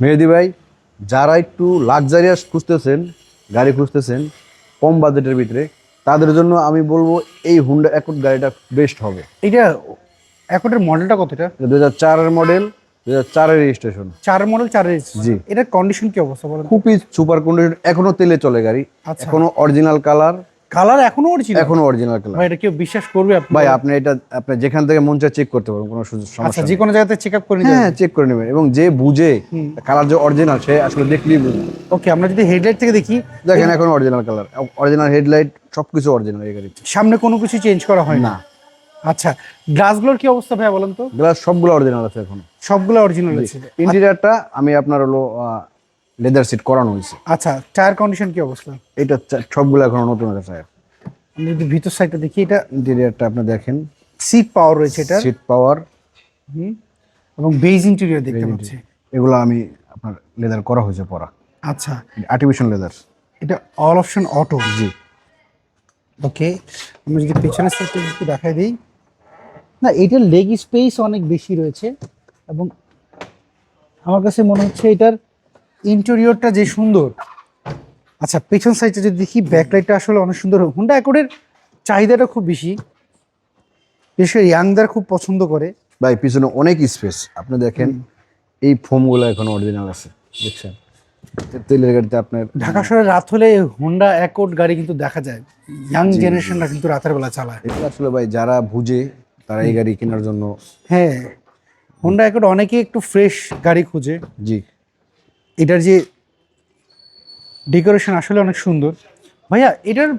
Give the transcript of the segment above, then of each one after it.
মেহেদি ভাই যারা একটু লাক্সারিয়াস খুঁজতেছেন গাড়ি খুঁজতেছেন কম বাজেটের ভিতরে তাদের জন্য আমি বলব এই হুন্ডা অ্যাকর্ড গাড়িটা বেস্ট হবে। এটা অ্যাকর্ডের মডেলটা কতটা দু হাজার চারের মডেল দু হাজার চারের রেজিস্ট্রেশন চার মডেল চার জি। এটার কন্ডিশন কি অবস্থা বলেন? খুবই সুপার কন্ডিশন এখনও তেলে চলে গাড়ি আচ্ছা। এখনও অরিজিনাল কালার কালার এখনও অরিজিনাল এখনও অরিজিনাল কালার ভাই এটা কেউ বিশ্বাস করবে? আপনি ভাই আপনি এটা আপনি যেখান থেকে মন চায় চেক করতে পারবেন কোনো সুযোগ আচ্ছা সমস্যা যে কোনো জায়গাতে চেক আপ করে নিতে হ্যাঁ চেক করে নেবেন। এবং যে বুঝে কালার যে অরিজিনাল সে আসলে দেখলেই বুঝবে। ওকে আমরা যদি হেডলাইট থেকে দেখি দেখেন এখন অরিজিনাল কালার অরিজিনাল হেডলাইট সবকিছু অরিজিনাল এই গাড়িতে। সামনে কোনো কিছু চেঞ্জ করা হয় না? না। আচ্ছা গ্লাসগুলোর কি অবস্থা ভাই বলেন তো? গ্লাস সবগুলো অরিজিনাল আছে এখন। সবগুলো অরিজিনাল আছে। ইন্টেরিয়ারটা আমি আপনার হলো লেদার সিট করানো হয়েছে। আচ্ছা টায়ার কন্ডিশন কি অবস্থা? এটা সবগুলো এখন নতুন আছে টায়ার আমরা যদি ভিতর সাইডটা দেখি এটা ইন্টেরিয়ারটা আপনি দেখেন। সিট পাওয়ার রয়েছে এটা সিট পাওয়ার এবং বেজ ইন্টেরিয়র দেখতে পাচ্ছি। এগুলো আমি আপনার লেদার করা হয়েছে পরা। আচ্ছা। আর্টিফিশিয়াল লেদার এটা অল অপশন অটো জি। ওকে আমি যদি পেছনের সাইডটা একটু দেখাই দিই। না এটার লেগ স্পেস অনেক বেশি রয়েছে। এবং আমার কাছে মনে হচ্ছে এটার ইন্টেরিয়রটা যে সুন্দর। আচ্ছা পেছন সাইডটা যদি দেখি ব্যাকলাইটটা আসলে অনেক সুন্দর হুন্ডা অ্যাকর্ডের চাহিদাটা খুব বেশি। বিশেষ করে ইয়াংদার খুব পছন্দ করে। ভাই পিছনে অনেক স্পেস আপনি দেখেন এই ফোমগুলো এখন অরিজিনাল আছে দেখছেন? তেলের গাড়িতে আপনার ঢাকা শহরে রাত হলে হুন্ডা অ্যাকর্ড গাড়ি কিন্তু দেখা যায়। ইয়াং জেনারেশনরা কিন্তু রাতের বেলা চালায়। এটা আসলে ভাই যারা বুঝে তারা এই গাড়ি কেনার জন্য হ্যাঁ। হুন্ডা অ্যাকর্ড অনেকে একটু ফ্রেশ গাড়ি খুঁজে। জি। এটার যে ডেকোরেশন আসলে অনেক সুন্দর। ভাইয়া এটার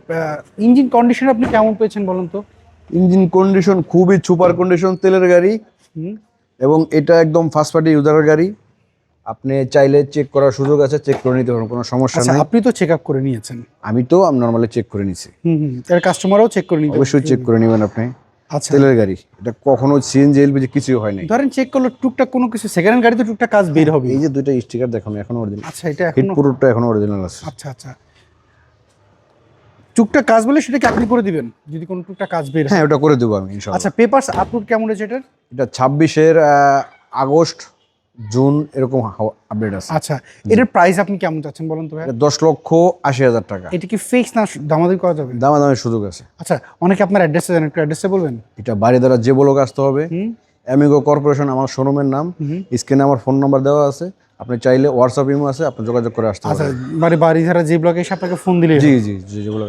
ইঞ্জিন কন্ডিশন আপনি কেমন পেয়েছেন বলুন তো? ইঞ্জিন কন্ডিশন খুবই সুপার কন্ডিশন তেলের গাড়ি। এবং এটা একদম ফার্স্ট পার্টি ইউজারের গাড়ি। আপনি চাইলে চেক করার সুযোগ আছে চেক করে নিতে পারবেন কোনো সমস্যা আচ্ছা নেই। আপনি তো চেক আপ করে নিয়েছেন। আমি তো আমি নর্মালি চেক করে নিছি। হুম হুম কাস্টমারও চেক করে নিতে অবশ্যই চেক করে নেবেন আপনি। আচ্ছা। তেলের গাড়ি। এটা কখনো সিএনজি এলপিজি কিছুই হয় নাই। ধরেন চেক করল টুকটাক কোনো কিছু সেকেন্ড হ্যান্ড গাড়িতে টুকটাক কাজ বের হবে। এই যে দুইটা স্টিকার দেখানো এখনও অরিজিনাল আচ্ছা এটা এখনও পুরোটা এখনও অরিজিনাল আছে। আচ্ছা আচ্ছা। টুকটাক কাজ বলে সেটাকে আপনি করে দিবেন যদি কোনো টুকটাক কাজ বের হয়। ওটা করে দেবো আমি ইনশাআল্লাহ। আচ্ছা পেপারস আপলোড কেমন রয়েছে এটার? এটা ছাব্বিশের আগস্ট জুন এরকম আপডেট আছে। আচ্ছা এটার প্রাইস আপনি কেমন চাচ্ছেন বলুন তো ভাই? দশ লক্ষ আশি হাজার টাকা। এটা কি ফিক্স না দামাদামি করা যাবে? দামা দামের সুযোগ আছে। আচ্ছা অনেকে আপনার অ্যাড্রেসে জানেন একটু অ্যাড্রেসে বলবেন? এটা বাড়ি দ্বারা যে বলক আসতে হবে। অ্যামিগো কর্পোরেশন আমার শোরুমের নাম। স্ক্রিনে আমার ফোন নাম্বার দেওয়া আছে। আপনি চাইলে হোয়াটসঅ্যাপ ইমো আছে আপনি যোগাযোগ করে আসতে আচ্ছা মানে বাড়ি ধারা যে ব্লকে এসে আপনাকে ফোন দিলে জি জি জি যেগুলো